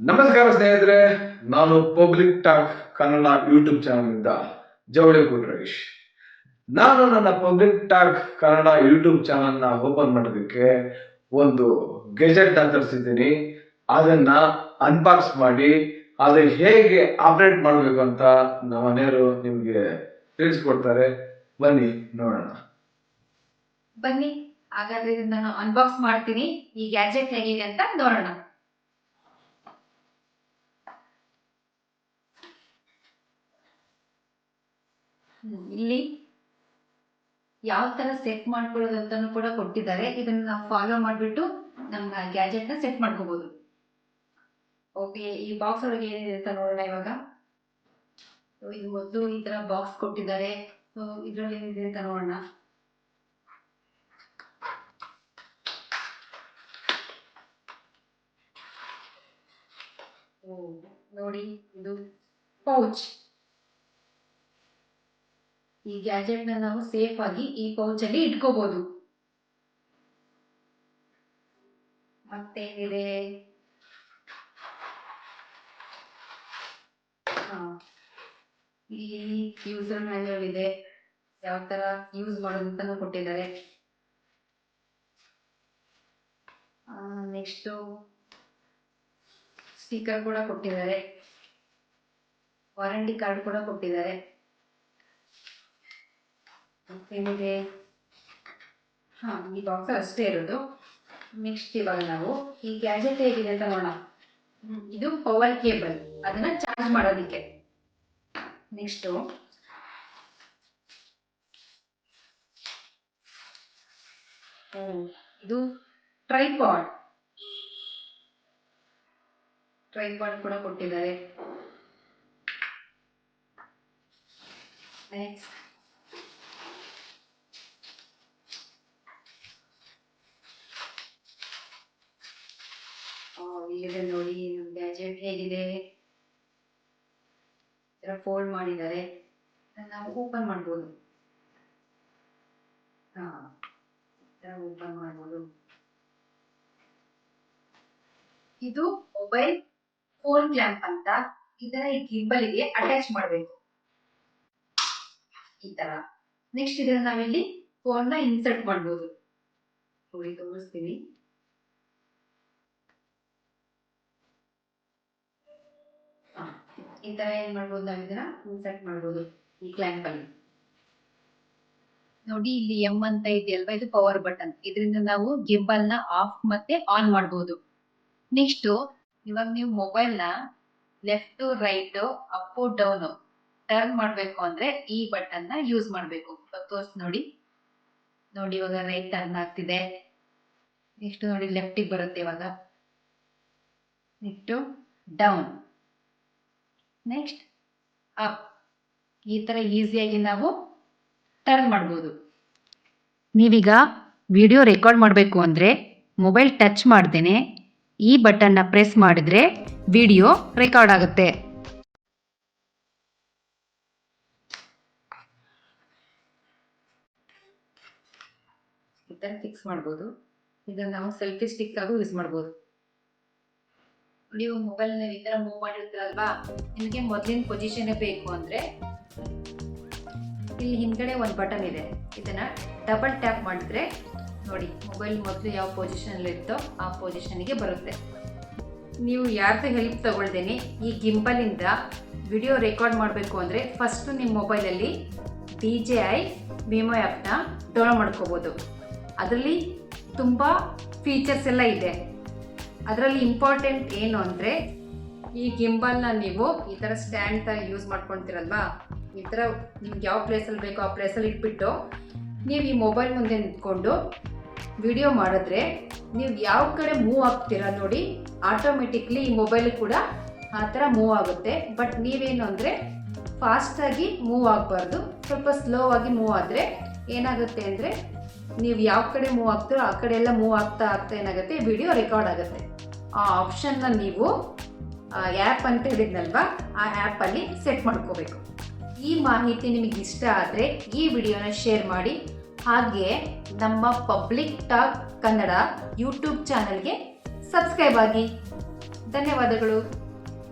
ನಮಸ್ಕಾರ ಸ್ನೇಹಿತರೆ, ನಾನು ಪಬ್ಲಿಕ್ ಟಾಕ್ ಕನ್ನಡ ಯೂಟ್ಯೂಬ್ ಇಂದ ಜವಳಿ ಕುಲರೇಶ್. ನಾನು ನನ್ನ ಪಬ್ಲಿಕ್ ಟಾಕ್ ಕನ್ನಡ ಯೂಟ್ಯೂಬ್ ಚಾನಲ್ನ ಓಪನ್ ಮಾಡೋದಕ್ಕೆ ಒಂದು ಗೆಜೆಟ್ ತರಿಸಿದ್ದೀನಿ. ಅದನ್ನ ಅನ್ಬಾಕ್ಸ್ ಮಾಡಿ, ಅದು ಹೇಗೆ ಆಪರೇಟ್ ಮಾಡಬೇಕು ಅಂತ ನಮ್ಮ ಮನೆಯವರು ನಿಮಗೆ ತಿಳಿಸ್ಕೊಡ್ತಾರೆ. ಬನ್ನಿ ನೋಡೋಣ. ಬನ್ನಿ. ಹಾಗಾದ್ರೆ ಇದನ್ನ ನಾನು ಅನ್ಬಾಕ್ಸ್ ಮಾಡ್ತೀನಿ. ಈ ಗ್ಯಾಜೆಟ್ ಹೇಗಿದೆ ಅಂತ ನೋಡೋಣ. ಇಲ್ಲಿ ಯಾವ ತರ ಸೆಟ್ ಮಾಡ್ಕೊಳ್ಳೋದು ಕೂಡ ಕೊಟ್ಟಿದ್ದಾರೆ. ಇದನ್ನ ನಾವು ಫಾಲೋ ಮಾಡ್ಬಿಟ್ಟು ನಮ್ಮ ಗ್ಯಾಜೆಟ್ನ ಸೆಟ್ ಮಾಡ್ಕೋಬಹುದು ಓಕೆ ಈ ಬಾಕ್ಸ್ ಒಳಗೆ ಏನಿದೆ ಅಂತ ನೋಡೋಣ ಇವಾಗ. ಇದು ಒಂದು ಈ ತರ ಬಾಕ್ಸ್ ಕೊಟ್ಟಿದ್ದಾರೆ. ಸೊ ಇದ್ರಲ್ಲಿ ಏನಿದೆ ಅಂತ ನೋಡೋಣ. ನೋಡಿ, ಇದು ಪೌಚ್. ಈ ಗ್ಯಾಜೆಟ್ನ ನಾವು ಸೇಫ್ ಆಗಿ ಈ ಪೌಚ್ ಅಲ್ಲಿ ಇಟ್ಕೋಬಹುದು ಮತ್ತೇನಿದೆ. ಇಲ್ಲಿ ಯೂಸರ್ ಮ್ಯಾನ್ಯಲ್ ಇದೆ. ಯಾವ ತರ ಯೂಸ್ ಮಾಡೋದು ಅಂತಾನು ಕೊಟ್ಟಿದ್ದಾರೆ. ನೆಕ್ಸ್ಟ್ ಸ್ಟಿಕರ್ ಕೂಡ ಕೊಟ್ಟಿದ್ದಾರೆ. ವಾರಂಟಿ ಕಾರ್ಡ್ ಕೂಡ ಕೊಟ್ಟಿದ್ದಾರೆ. ಮತ್ತೇನಿದೆ ಹಾಂ, ಈ ಬಾಕ್ಸ್ ಅಷ್ಟೇ ಇರೋದು. ನೆಕ್ಸ್ಟ್ ಇವಾಗ ನಾವು ಈ ಗ್ಯಾಜೆಟ್ ಹೇಗಿದೆ ಅಂತ ನೋಡೋಣ. ಇದು ಪವರ್ ಕೇಬಲ್ ಅದನ್ನ ಚಾರ್ಜ್ ಮಾಡೋದಿಕ್ಕೆ. ನೆಕ್ಸ್ಟ್ ಇದು ಟ್ರೈಪಾಡ್ ಟ್ರೈಪಾಡ್ ಕೂಡ ಕೊಟ್ಟಿದ್ದಾರೆ. ನೆಕ್ಸ್ಟ್ ಇಲ್ಲಿದೆ ನೋಡಿ ಗ್ಯಾಜೆಟ್ ಹೇಗಿದೆ? ಫೋಲ್ಡ್ ಮಾಡಿದ್ದಾರೆ. ನಾವು ಓಪನ್ ಮಾಡ್ಬೋದು. ಓಪನ್ ಮಾಡ್ಬೋದು. ಇದು ಮೊಬೈಲ್ ಫೋನ್ ಕ್ಲ್ಯಾಂಪ್ ಅಂತ ಇದನ್ನ ಈ ಗಿಂಬಲ್ಗೆ ಅಟ್ಯಾಚ್ ಮಾಡಬೇಕು. ಈ ತರ. ನೆಕ್ಸ್ಟ್ ಇದನ್ನ ನಾವಿಲ್ಲಿ ಫೋನ್ನ ಇನ್ಸರ್ಟ್ ಮಾಡ್ಬೋದು. ನೋಡಿ, ತೋರಿಸ್ತೀನಿ. ಈ ತರ ಏನ್ ಮಾಡ್ಬೋದು ನಾವು ಇದನ್ನ ಇನ್ಸರ್ಟ್ ಮಾಡ್ಬೋದು ಈ ಕ್ಲಾಂಪ್ ಅಲ್ಲಿ. ನೋಡಿ, ಇಲ್ಲಿ ಎಂ ಅಂತ ಇದೆಯಲ್ವಾ? ಇದು ಪವರ್ ಬಟನ್ ಇದರಿಂದ ನಾವು ಗಿಂಬಲ್ನ ಆಫ್ ಮತ್ತೆ ಆನ್ ಮಾಡಬಹುದು ನೆಕ್ಸ್ಟ್ ಇವಾಗ ನೀವು ಮೊಬೈಲ್ನ left right up down turn ಮಾಡಬೇಕು ಅಂದ್ರೆ ಈ ಬಟನ್ನ ಯೂಸ್ ಮಾಡಬೇಕು. ತೋರ್ಸ್ ನೋಡಿ ನೋಡಿ ಇವಾಗ ರೈಟ್ ಟರ್ನ್ ಆಗ್ತಿದೆ. ನೆಕ್ಸ್ಟ್ ನೋಡಿ ಲೆಫ್ಟಿಗೆ ಬರುತ್ತೆ ಇವಾಗ. ನೆಕ್ಸ್ಟ್ ಡೌನ್ ನೆಕ್ಸ್ಟ್ ಅಪ್ ಈ ತರ ಈಸಿಯಾಗಿ ನಾವು ಟರ್ನ್ ಮಾಡ್ಬೋದು. ನೀವೀಗ ವಿಡಿಯೋ ರೆಕಾರ್ಡ್ ಮಾಡಬೇಕು ಅಂದ್ರೆ ಮೊಬೈಲ್ ಟಚ್ ಮಾಡ್ದೇನೆ. ಈ ಬಟನ್ನ ಪ್ರೆಸ್ ಮಾಡಿದ್ರೆ ವಿಡಿಯೋ ರೆಕಾರ್ಡ್ ಆಗುತ್ತೆ. ಫಿಕ್ಸ್ ಮಾಡ್ಬೋದು. ಇದನ್ನ ನಾವು ಸೆಲ್ಫಿ ಸ್ಟಿಕ್ ಆಗೂ ಯೂಸ್ ಮಾಡ್ಬೋದು. ನೀವು ಮೊಬೈಲ್ ಈ ಥರ ಮೂವ್ ಮಾಡಿರ್ತೀರಲ್ವಾ? ನಿಮಗೆ ಮೊದಲಿನ ಪೊಸಿಷನ್ ಬೇಕು ಅಂದರೆ ಇಲ್ಲಿ ಹಿಂದ್ಗಡೆ ಒಂದು ಬಟನ್ ಇದೆ. ಇದನ್ನ ಡಬಲ್ ಟ್ಯಾಪ್ ಮಾಡಿದ್ರೆ ನೋಡಿ ಮೊಬೈಲ್ ಮೊದಲು ಯಾವ ಪೊಸಿಷನ್ ಇತ್ತೋ ಆ ಪೊಸಿಷನ್ಗೆ ಬರುತ್ತೆ. ನೀವು ಯಾರ್ದು ಹೆಲ್ಪ್ ತಗೊಳ್ದೇನೆ ಈ ಗಿಂಬಲಿಂದ ವಿಡಿಯೋ ರೆಕಾರ್ಡ್ ಮಾಡಬೇಕು ಅಂದರೆ ಫಸ್ಟು ನಿಮ್ಮ ಮೊಬೈಲಲ್ಲಿ ಡಿ ಜೆ ಐ ವಿಮೋ ಆ್ಯಪ್ನ ಡೌನ್ಲೋಡ್ ಮಾಡ್ಕೋಬೋದು. ಅದರಲ್ಲಿ ತುಂಬ ಫೀಚರ್ಸ್ ಎಲ್ಲ ಇದೆ. ಅದರಲ್ಲಿ ಇಂಪಾರ್ಟೆಂಟ್ ಏನು ಅಂದರೆ ಈ ಗಿಂಬಲ್ನ ನೀವು ಈ ಥರ ಸ್ಟ್ಯಾಂಡ್ ಥರ ಯೂಸ್ ಮಾಡ್ಕೊಳ್ತೀರಲ್ವಾ ಈ ಥರ ನಿಮ್ಗೆ ಯಾವ ಪ್ಲೇಸಲ್ಲಿ ಬೇಕೋ ಆ ಪ್ಲೇಸಲ್ಲಿ ಇಟ್ಬಿಟ್ಟು ನೀವು ಈ ಮೊಬೈಲ್ ಮುಂದೆ ನಿಂತ್ಕೊಂಡು ವಿಡಿಯೋ ಮಾಡಿದ್ರೆ ನೀವು ಯಾವ ಕಡೆ ಮೂವ್ ಆಗ್ತೀರಾ ನೋಡಿ ಆಟೋಮೆಟಿಕ್ಲಿ ಈ ಮೊಬೈಲ್ ಕೂಡ ಆ ಥರ ಮೂವ್ ಆಗುತ್ತೆ. ಬಟ್ ನೀವೇನು ಅಂದರೆ ಫಾಸ್ಟಾಗಿ ಮೂವ್ ಆಗಬಾರ್ದು, ಸ್ವಲ್ಪ ಸ್ಲೋ ಆಗಿ ಮೂವ್ ಆದರೆ ಏನಾಗುತ್ತೆ ಅಂದರೆ ನೀವು ಯಾವ ಕಡೆ ಮೂವ್ ಆಗ್ತೀರೋ ಆ ಕಡೆ ಎಲ್ಲ ಮೂವ್ ಆಗ್ತಾ ಆಗ್ತಾ ಏನಾಗುತ್ತೆ ವಿಡಿಯೋ ರೆಕಾರ್ಡ್ ಆಗುತ್ತೆ. ಆ ಆಪ್ಷನ್ನ ನೀವು ಆ್ಯಪ್ ಅಂತ ಹೇಳಿದ್ನಲ್ವಾ, ಆ ಆ್ಯಪಲ್ಲಿ ಸೆಟ್ ಮಾಡ್ಕೋಬೇಕು. ಈ ಮಾಹಿತಿ ನಿಮಗೆ ಇಷ್ಟ ಆದರೆ ಈ ವಿಡಿಯೋನ ಶೇರ್ ಮಾಡಿ ಹಾಗೆ ನಮ್ಮ ಪಬ್ಲಿಕ್ ಟಾಕ್ ಕನ್ನಡ ಯೂಟ್ಯೂಬ್ ಚಾನಲ್ಗೆ ಸಬ್ಸ್ಕ್ರೈಬ್ ಆಗಿ. ಧನ್ಯವಾದಗಳು.